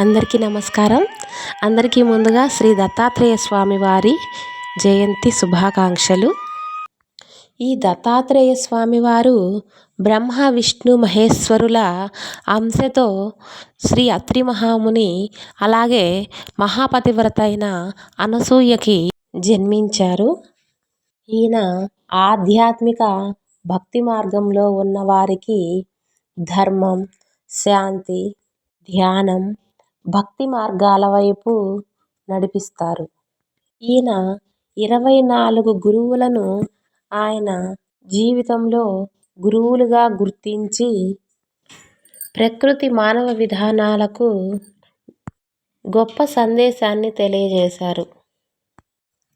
అందరికీ నమస్కారం. అందరికీ ముందుగా శ్రీ దత్తాత్రేయ స్వామి వారి జయంతి శుభాకాంక్షలు. ఈ దత్తాత్రేయ స్వామి వారు బ్రహ్మ విష్ణు మహేశ్వరుల అంశతో శ్రీ అత్రి మహాముని అలాగే మహాపతివ్రత అయిన అనసూయకి జన్మించారు. ఈయన ఆధ్యాత్మిక భక్తి మార్గంలో ఉన్న వారికి ధర్మం శాంతి ధ్యానం భక్తి మార్గాల వైపు నడిపిస్తారు. ఈయన ఇరవై నాలుగు గురువులను ఆయన జీవితంలో గురువులుగా గుర్తించి ప్రకృతి మానవ విధానాలకు గొప్ప సందేశాన్ని తెలియజేశారు.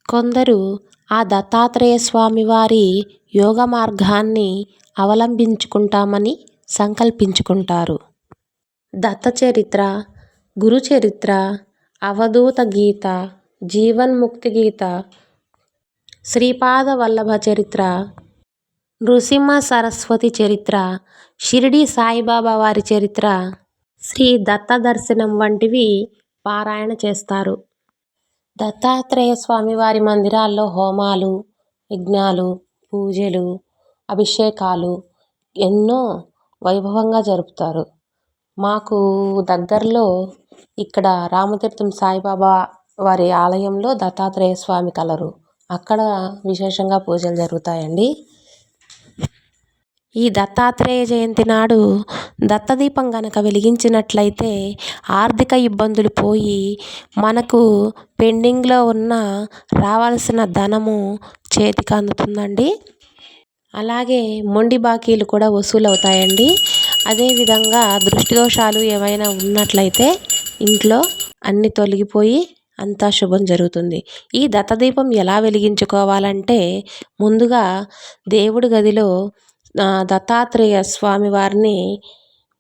కొందరు ఆ దత్తాత్రేయ స్వామి వారి యోగ మార్గాన్ని అవలంబించుకుంటామని సంకల్పించుకుంటారు. దత్త చరిత్ర గురు చరిత్ర అవధూత గీత జీవన్ముక్తి గీత శ్రీపాద వల్లభ చరిత్ర నృసింహ సరస్వతి చరిత్ర షిరిడి సాయిబాబా వారి చరిత్ర శ్రీ దత్త దర్శనం వంటివి పారాయణ చేస్తారు. దత్తాత్రేయ స్వామి వారి మందిరాల్లో హోమాలు యజ్ఞాలు పూజలు అభిషేకాలు ఎన్నో వైభవంగా జరుపుతారు. మాకు దగ్గరలో ఇక్కడ రామతీర్థం సాయిబాబా వారి ఆలయంలో దత్తాత్రేయ స్వామి కలరు. అక్కడ విశేషంగా పూజలు జరుగుతాయండి. ఈ దత్తాత్రేయ జయంతి నాడు దత్తదీపం గనక వెలిగించినట్లయితే ఆర్థిక ఇబ్బందులు పోయి మనకు పెండింగ్లో ఉన్న రావాల్సిన ధనము చేతికి అందుతుందండి. అలాగే మొండి బాకీలు కూడా వసూలు అవుతాయండి అదేవిధంగా దృష్టి దోషాలు ఏమైనా ఉన్నట్లయితే ఇంట్లో అన్నీ తొలగిపోయి అంతా శుభం జరుగుతుంది. ఈ దత్తదీపం ఎలా వెలిగించుకోవాలంటే ముందుగా దేవుడి గదిలో దత్తాత్రేయ స్వామి వారిని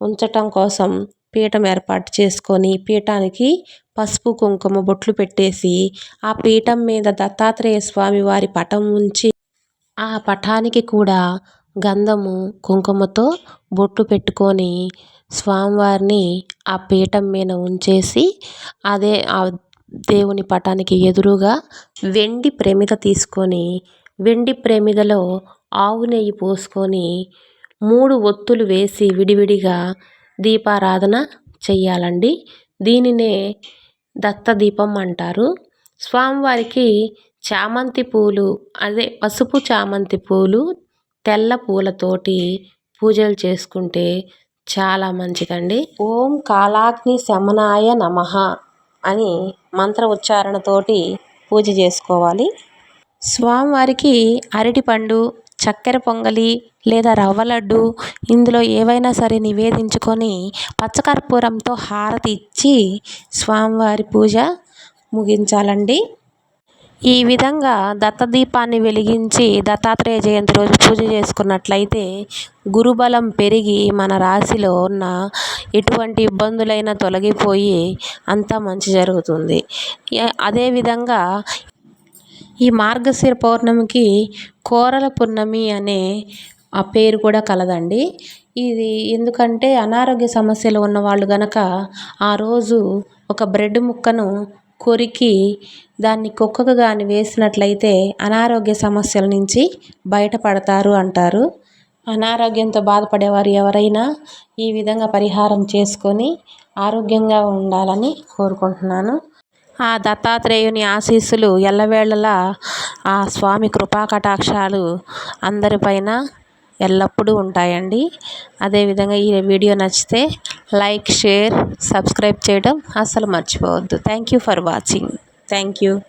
ఉంచటం కోసం పీఠం ఏర్పాటు చేసుకొని పీఠానికి పసుపు కుంకుమ బొట్లు పెట్టేసి ఆ పీఠం మీద దత్తాత్రేయ స్వామి వారి పటం ఉంచి ఆ పటానికి కూడా గంధము కుంకుమతో బొట్టు పెట్టుకొని స్వామివారిని ఆ పీఠం మీద ఉంచేసి అదే ఆ దేవుని పటానికి ఎదురుగా వెండి ప్రమిద తీసుకొని వెండి ప్రమిదలో ఆవు నెయ్యి పోసుకొని మూడు ఒత్తులు వేసి విడివిడిగా దీపారాధన చెయ్యాలండి. దీనినే దత్త దీపం అంటారు. స్వామివారికి చామంతి పూలు అదే పసుపు చామంతి పూలు తెల్ల పూలతోటి పూజలు చేసుకుంటే చాలా మంచిదండి. ఓం కాలాగ్ని శమనాయ నమ అని మంత్ర ఉచ్చారణతోటి పూజ చేసుకోవాలి. స్వామివారికి అరటిపండు చక్కెర పొంగలి లేదా రవ్వ లడ్డు ఇందులో ఏవైనా సరే నివేదించుకొని పచ్చకర్పూరంతో హారతి ఇచ్చి స్వామివారి పూజ ముగించాలండి. ఈ విధంగా దత్తదీపాన్ని వెలిగించి దత్తాత్రేయ జయంతి రోజు పూజ చేసుకున్నట్లయితే గురుబలం పెరిగి మన రాశిలో ఉన్న ఎటువంటి ఇబ్బందులైనా తొలగిపోయి అంతా మంచి జరుగుతుంది. అదేవిధంగా ఈ మార్గశిర పౌర్ణమికి కోరల పున్నమి అనే ఆ పేరు కూడా కలదండి. ఇది ఎందుకంటే అనారోగ్య సమస్యలు ఉన్నవాళ్ళు గనక ఆ రోజు ఒక బ్రెడ్ ముక్కను కొరికి దాన్ని కుక్కకు కానీ వేసినట్లయితే అనారోగ్య సమస్యల నుంచి బయటపడతారు అంటారు. అనారోగ్యంతో బాధపడేవారు ఎవరైనా ఈ విధంగా పరిహారం చేసుకొని ఆరోగ్యంగా ఉండాలని కోరుకుంటున్నాను. ఆ దత్తాత్రేయుని ఆశీస్సులు ఎల్లవేళలా ఆ స్వామి కృపా కటాక్షాలు అందరిపైన ఎల్లప్పుడూ ఉంటాయండి. అదేవిధంగా ఈ వీడియో నచ్చితే లైక్ షేర్ సబ్స్క్రైబ్ చేయడం అస్సలు మర్చిపోవద్దు. Thank you for watching thank you